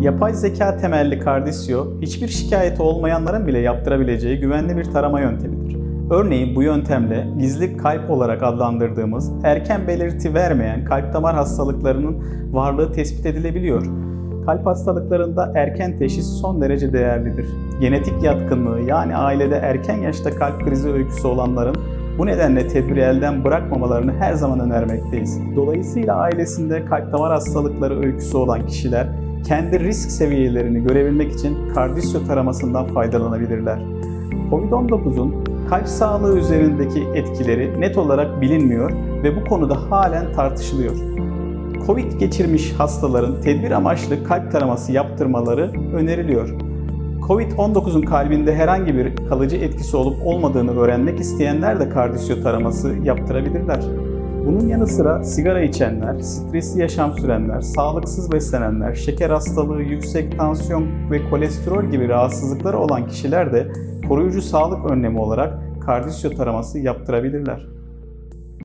Yapay zeka temelli kardisyo, hiçbir şikayeti olmayanların bile yaptırabileceği güvenli bir tarama yöntemidir. Örneğin bu yöntemle gizli kalp olarak adlandırdığımız erken belirti vermeyen kalp damar hastalıklarının varlığı tespit edilebiliyor. Kalp hastalıklarında erken teşhis son derece değerlidir. Genetik yatkınlığı yani ailede erken yaşta kalp krizi öyküsü olanların bu nedenle tedbiri elden bırakmamalarını her zaman önermekteyiz. Dolayısıyla ailesinde kalp damar hastalıkları öyküsü olan kişiler kendi risk seviyelerini görebilmek için kardisyo taramasından faydalanabilirler. Covid-19'un kalp sağlığı üzerindeki etkileri net olarak bilinmiyor ve bu konuda halen tartışılıyor. Covid geçirmiş hastaların tedbir amaçlı kalp taraması yaptırmaları öneriliyor. Covid-19'un kalbinde herhangi bir kalıcı etkisi olup olmadığını öğrenmek isteyenler de kardisyo taraması yaptırabilirler. Bunun yanı sıra sigara içenler, stresli yaşam sürenler, sağlıksız beslenenler, şeker hastalığı, yüksek tansiyon ve kolesterol gibi rahatsızlıkları olan kişiler de koruyucu sağlık önlemi olarak kardisyo taraması yaptırabilirler.